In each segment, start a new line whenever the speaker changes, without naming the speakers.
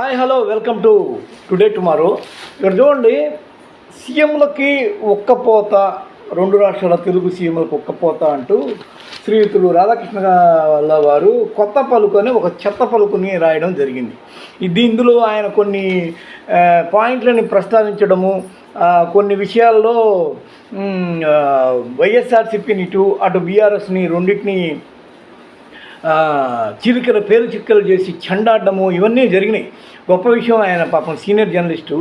Hi hello welcome to Today Tomorrow ఇక్కడ చూడండి సీఎంలకి ఒక్కపోత రెండు రాష్ట్రాల తెలుగు సీఎంలకు ఒక్కపోత అంటూ శ్రీయుతులు రాధాకృష్ణ వాళ్ళ వారు కొత్త పలుకుని ఒక చెత్త పలుకుని రాయడం జరిగింది. ఇది ఇందులో ఆయన కొన్ని పాయింట్లని ప్రస్తావించడము కొన్ని విషయాల్లో మ్, వైఎస్ఆర్సీపీని ఇటు అటు బీఆర్ఎస్ని రెండింటిని చిలుకల పేరు చిక్కలు చేసి చెండాడము ఇవన్నీ జరిగినాయి. గొప్ప విషయం ఆయన పాపం సీనియర్ జర్నలిస్టు.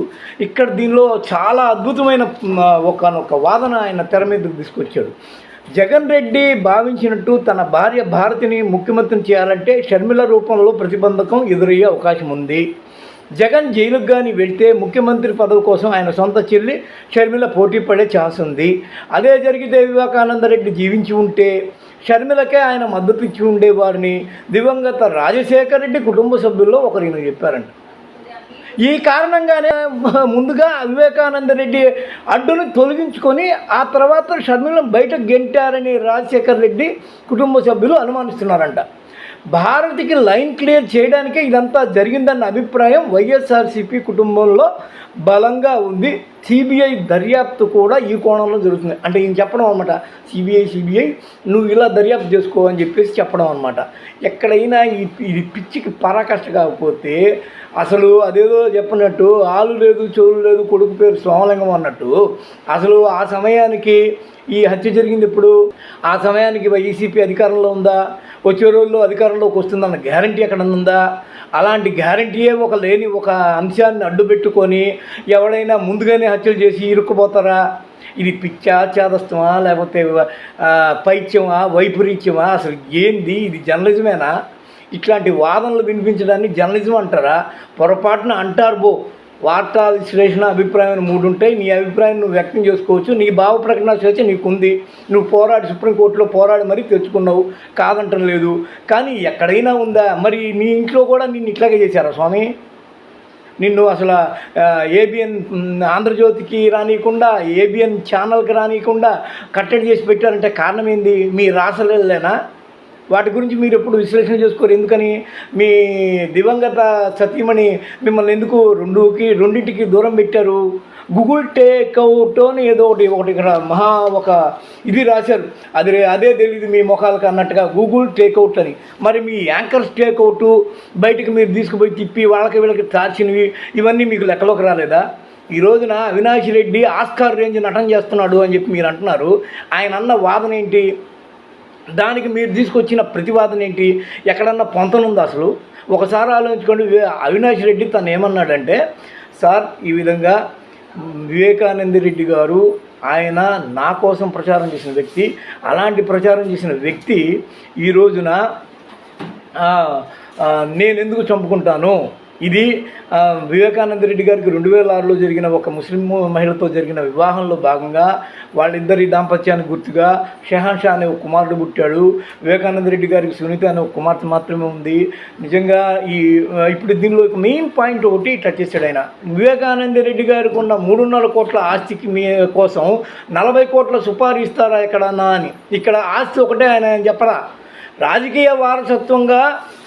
ఇక్కడ దీనిలో చాలా అద్భుతమైన ఒకనొక వాదన ఆయన తెర మీదకు తీసుకొచ్చాడు. జగన్ రెడ్డి భావించినట్టు తన భార్య భారతిని ముఖ్యమంత్రిని చేయాలంటే షర్మిల రూపంలో ప్రతిబంధకం ఎదురయ్యే అవకాశం ఉంది. జగన్ జైలుకు కానీ వెళ్తే ముఖ్యమంత్రి పదవి కోసం ఆయన సొంత చెల్లి షర్మిల పోటీ పడే ఛాన్స్ ఉంది. అదే జరిగితే వివేకానంద రెడ్డి జీవించి ఉంటే షర్మిలకే ఆయన మద్దతు ఇచ్చి ఉండేవారిని దివంగత రాజశేఖర రెడ్డి కుటుంబ సభ్యుల్లో ఒకరు చెప్పారంట. ఈ కారణంగానే ముందుగా వివేకానంద రెడ్డి అడ్డును తొలగించుకొని ఆ తర్వాత షర్మిలను బయట గెంటారని రాజశేఖర రెడ్డి కుటుంబ సభ్యులు అనుమానిస్తున్నారంట. భారతికి లైన్ క్లియర్ చేయడానికే ఇదంతా జరిగిందన్న అభిప్రాయం వైఎస్ఆర్సీపీ కుటుంబంలో బలంగా ఉంది. సిబిఐ దర్యాప్తు కూడా ఈ కోణంలో జరుగుతుంది. అంటే ఈయన చెప్పడం అనమాట సిబిఐ సిబిఐ నువ్వు ఇలా దర్యాప్తు చేసుకో అని చెప్పేసి చెప్పడం అనమాట ఎక్కడైనా ఈ ఇది పిచ్చికి పరాకష్ట కాకపోతే అసలు అదేదో చెప్పినట్టు ఆలు లేదు చెవులు లేదు కొడుకు పేరు సోమలింగం అన్నట్టు అసలు ఆ సమయానికి ఈ హత్య జరిగింది ఇప్పుడు ఆ సమయానికి వైసీపీ అధికారంలో ఉందా? వచ్చే రోజుల్లో అధికారంలోకి వస్తుందన్న గ్యారంటీ ఎక్కడ ఉందా? అలాంటి గ్యారంటీయే ఒక లేని ఒక అంశాన్ని అడ్డుపెట్టుకొని ఎవడైనా ముందుగానే హత్యలు చేసి ఇరుక్కుపోతారా? ఇది పిచ్చా చేదస్తమా లేకపోతే పైత్యమా వైపరీత్యమా? అసలు ఏంది? ఇది జర్నలిజమేనా? ఇట్లాంటి వాదనలు వినిపించడాన్ని జర్నలిజం అంటారా? పొరపాటున అంటారు బో. వార్తా విశ్లేషణ అభిప్రాయం మూడు ఉంటాయి. నీ అభిప్రాయం నువ్వు వ్యక్తం చేసుకోవచ్చు. నీ భావ ప్రకటన స్వేచ్ఛ నీకుంది. నువ్వు పోరాడి సుప్రీంకోర్టులో పోరాడి మరీ తెచ్చుకున్నావు. కాదంటం లేదు. కానీ ఎక్కడైనా ఉందా? మరి నీ ఇంట్లో కూడా నిన్ను ఇట్లాగే చేశారా స్వామి? నిన్ను అసలు ఏబిఎన్ ఆంధ్రజ్యోతికి రానియకుండా ఏబిఎన్ ఛానల్కి రానియకుండా కట్టడి చేసి పెట్టారంటే కారణం ఏంది మీ రాసలేనా వాటి గురించి మీరు ఎప్పుడు విశ్లేషణ చేసుకోరు. ఎందుకని? మీ దివంగత సతీమణి మిమ్మల్ని ఎందుకు రెండుకి రెండింటికి దూరం పెట్టారు? గూగుల్ టేక్అవుట్ అని ఏదో ఒకటి ఒకటి ఇక్కడ మహా ఒక ఇది రాశారు. అది అదే తెలియదు మీ ముఖాలకు అన్నట్టుగా గూగుల్ టేక్అవుట్ అని. మరి మీ యాంకర్స్ టేక్అవుట్ బయటికి మీరు తీసుకుపోయి తిప్పి వాళ్ళకి వీళ్ళకి తార్చినవి ఇవన్నీ మీకు లెక్కలోకి రాలేదా? ఈ రోజున అవినాష్ రెడ్డి ఆస్కార్ రేంజ్ నటన చేస్తున్నాడు అని చెప్పి మీరు అంటున్నారు. ఆయన అన్న వాదన ఏంటి? దానికి మీరు తీసుకొచ్చిన ప్రతివాదన ఏంటి? ఎక్కడన్నా పొంతనుంది అసలు? ఒకసారి ఆలోచించుకోండి అవినాష్ రెడ్డి తను ఏమన్నాడంటే సార్ ఈ విధంగా వివేకానంద రెడ్డి గారు ఆయన నా కోసం ప్రచారం చేసిన వ్యక్తి అలాంటి ప్రచారం చేసిన వ్యక్తి ఈ రోజున నేను ఎందుకు చంపుకుంటాను? ఇది వివేకానంద రెడ్డి గారికి రెండు వేల ఆరులో జరిగిన ఒక ముస్లిం మహిళతో జరిగిన వివాహంలో భాగంగా వాళ్ళిద్దరి దాంపత్యానికి గుర్తుగా షెహాన్ షా అనే ఒక కుమారుడు పుట్టాడు. వివేకానంద రెడ్డి గారికి సునీత అనే ఒక కుమార్తె మాత్రమే ఉంది. నిజంగా ఈ ఇప్పుడు దీనిలో ఒక మెయిన్ పాయింట్ ఒకటి టచ్ చేశాడు ఆయన. వివేకానంద రెడ్డి గారికి ఉన్న మూడున్నర కోట్ల ఆస్తికి మీ కోసం నలభై కోట్ల సుపారీ ఇస్తారా ఎక్కడన్నా అని. ఇక్కడ ఆస్తి ఒకటే ఆయన చెప్పరా? రాజకీయ వారసత్వంగా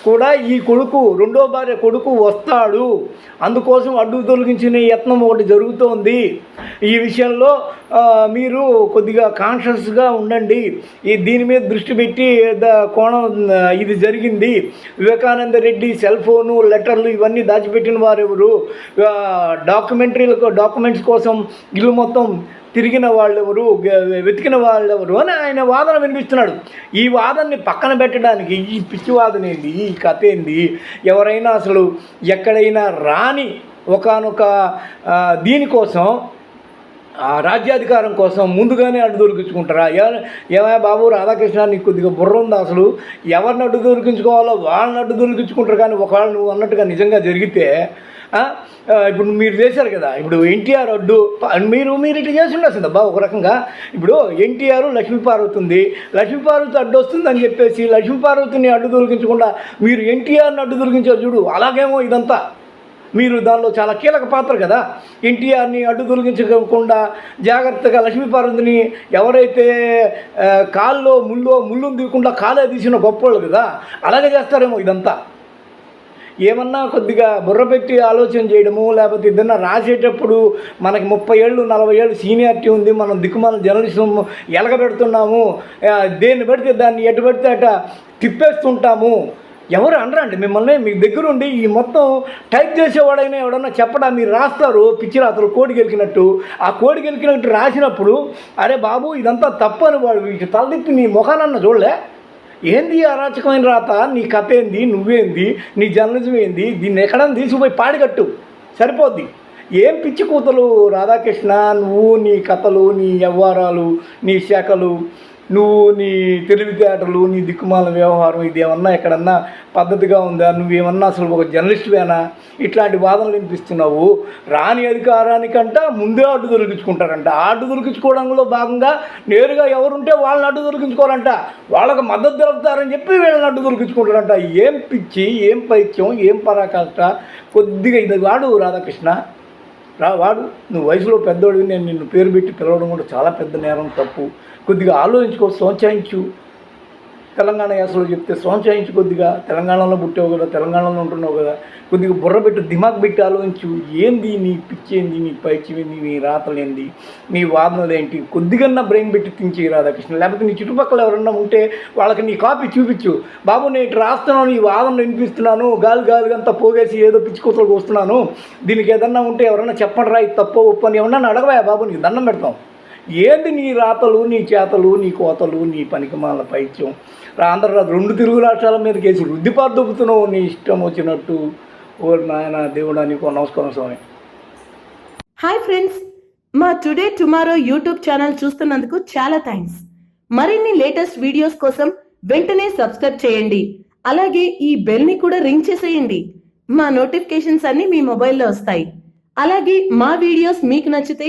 కూడా ఈ కొడుకు రెండో భార్య కొడుకు వస్తాడు. అందుకోసం అడ్డు తొలగించిన యత్నం ఒకటి జరుగుతోంది. ఈ విషయంలో మీరు కొద్దిగా కాన్షియస్గా ఉండండి. ఈ దీని మీద దృష్టి పెట్టి కోణం ఇది జరిగింది. వివేకానంద రెడ్డి సెల్ ఫోను లెటర్లు ఇవన్నీ దాచిపెట్టిన వారెవరు? డాక్యుమెంటరీలకు డాక్యుమెంట్స్ కోసం ఇల్లు మొత్తం తిరిగిన వాళ్ళెవరు? వెతికిన వాళ్ళెవరు? అని ఆయన వాదన వినిపిస్తున్నాడు. ఈ వాదనని పక్కన పెట్టడానికి ఈ పిచ్చి వాదన ఏంది ఈ కథ ఏంది? ఎవరైనా అసలు ఎక్కడైనా రాని ఒకనొక దీనికోసం ఆ రాజ్యాధికారం కోసం ముందుగానే అడ్డు దొరికించుకుంటారా ఏమైనా ఏమయ్య బాబు రాధాకృష్ణ నీకు కొద్దిగా బుర్ర ఉంది అసలు? ఎవరిని అడ్డు దొరికించుకోవాలో వాళ్ళని అడ్డు దొరికించుకుంటారు కానీ ఒకవేళ నువ్వు అన్నట్టుగా నిజంగా జరిగితే ఇప్పుడు మీరు చేశారు కదా ఇప్పుడు ఎన్టీఆర్ అడ్డు మీరు మీరు ఇట్లా చేసి ఉండాల్సింది అబ్బా ఒక రకంగా. ఇప్పుడు ఎన్టీఆర్ లక్ష్మీపార్వతి ఉంది లక్ష్మీపార్వతి అడ్డు వస్తుంది అని చెప్పేసి లక్ష్మీపార్వతిని అడ్డు దొరికించకుండా మీరు ఎన్టీఆర్ని అడ్డు దొరికించారు చూడు అలాగేమో ఇదంతా. మీరు దానిలో చాలా కీలక పాత్ర కదా. ఎన్టీఆర్ని అడ్డు తొలగించకుండా జాగ్రత్తగా లక్ష్మీపార్వతిని ఎవరైతే కాల్లో ముల్లో ముళ్ళు తీయకుండా కాలే తీసిన గొప్పోళ్ళు కదా అలాగే చేస్తారేమో ఇదంతా. ఏమన్నా కొద్దిగా బుర్రపెట్టి ఆలోచన చేయడము లేకపోతే ఏదన్నా రాసేటప్పుడు మనకి ముప్పై ఏళ్ళు నలభై ఏళ్ళు సీనియారిటీ ఉంది మనం దిక్కుమాల జర్నలిజం ఎలగబెడుతున్నాము దేన్ని పెడితే దాన్ని ఎటు పెడితే అట తిప్పేస్తుంటాము. ఎవరు అనరండి? మిమ్మల్ని మీ దగ్గరుండి ఈ మొత్తం టైప్ చేసేవాడైనా ఎవడన్నా చెప్పడా? మీరు రాస్తారు పిచ్చి రాతలు కోడి గెలికినట్టు. ఆ కోడి గెలికినట్టు రాసినప్పుడు అరే బాబు ఇదంతా తప్పు అని వాడు వీటి తలదిప్పి నీ ముఖానన్న చూడలే? ఏంది అరాచకమైన రాత? నీ కథ ఏంది? నువ్వేంది? నీ జర్నలిజం ఏంది? దీన్ని ఎక్కడన్నా తీసుకుపోయి పాడిగట్టు. సరిపోద్ది. ఏం పిచ్చి కూతలు రాధాకృష్ణ? నువ్వు నీ కథలు నీ వ్యవహారాలు నీ శాఖలు. నువ్వు నీ తెలివితేటలు నీ దిక్కుమాల వ్యవహారం ఇది ఏమన్నా ఎక్కడన్నా పద్ధతిగా ఉందా? నువ్వేమన్నా అసలు ఒక జర్నలిస్ట్వేనా? ఇట్లాంటి వాదనలు వినిపిస్తున్నావు. రాని అధికారానికంట ముందే అడ్డు దొరికించుకుంటారంట. అడ్డు దొరికించుకోవడంలో భాగంగా నేరుగా ఎవరుంటే వాళ్ళని అడ్డు దొరికించుకోవాలంట. వాళ్ళకి మద్దతు దొరుకుతారని చెప్పి వీళ్ళని అడ్డు దొరికించుకుంటారంట. ఏం పిచ్చి ఏం పైత్యం ఏం పరాకాష్ట? కొద్దిగా ఇది వాడు రాధాకృష్ణ. రా వాడు నువ్వు వయసులో పెద్దోడివి నేను నిన్ను పేరు పెట్టి పిలవడం కూడా చాలా పెద్ద నేరం తప్పు. కొద్దిగా ఆలోచించుకో సోచాయించు. తెలంగాణ యాసలో చెప్తే సోచాయించు కొద్దిగా. తెలంగాణలో పుట్టావు కదా తెలంగాణలో ఉంటున్నావు కదా. కొద్దిగా బుర్ర పెట్టి దిమాగ్ పెట్టి ఆలోచించు. ఏంది నీ పిచ్చేంది నీ పైచివేంది నీ రాతలేంది నీ వాదనలు ఏంటి? కొద్దిగా బ్రెయిన్ పెట్టి తించి రాధాకృష్ణ. లేకపోతే నీ చుట్టుపక్కల ఎవరన్నా ఉంటే వాళ్ళకి నీ కాపీ చూపించు. బాబు నేను ఇటు రాస్తున్నాను ఈ వాదన వినిపిస్తున్నాను గాలి గాలి అంతా పోగేసి ఏదో పిచ్చి కూతలకు వస్తున్నాను. దీనికి ఏదన్నా ఉంటే ఎవరన్నా చెప్పండి రా ఇది తప్పో ఒప్పు అని ఏమన్నా అడగవా బాబు నీకు దండం పెడతాం. ఏంది నీ రాతలు నీ చేతలు నీ కోతలు నీ పనికిమాల పైత్యం? ఆంధ్ర రెండు తెలుగు రాష్ట్రాల మీద కేసు రుద్దిపాటు దొబ్బుతున్నావు నీ ఇష్టం వచ్చినట్టు. ఓ నాయన దేవుడా నీకు నమస్కారం స్వామి.
హాయ్ ఫ్రెండ్స్ మా టుడే టుమారో యూట్యూబ్ ఛానల్ చూస్తున్నందుకు చాలా థ్యాంక్స్ మరిన్ని లేటెస్ట్ వీడియోస్ కోసం వెంటనే సబ్స్క్రైబ్ చేయండి. అలాగే ఈ బెల్ని కూడా రింగ్ చేసేయండి. మా నోటిఫికేషన్స్ అన్ని మీ మొబైల్లో వస్తాయి. అలాగే మా వీడియోస్ మీకు నచ్చితే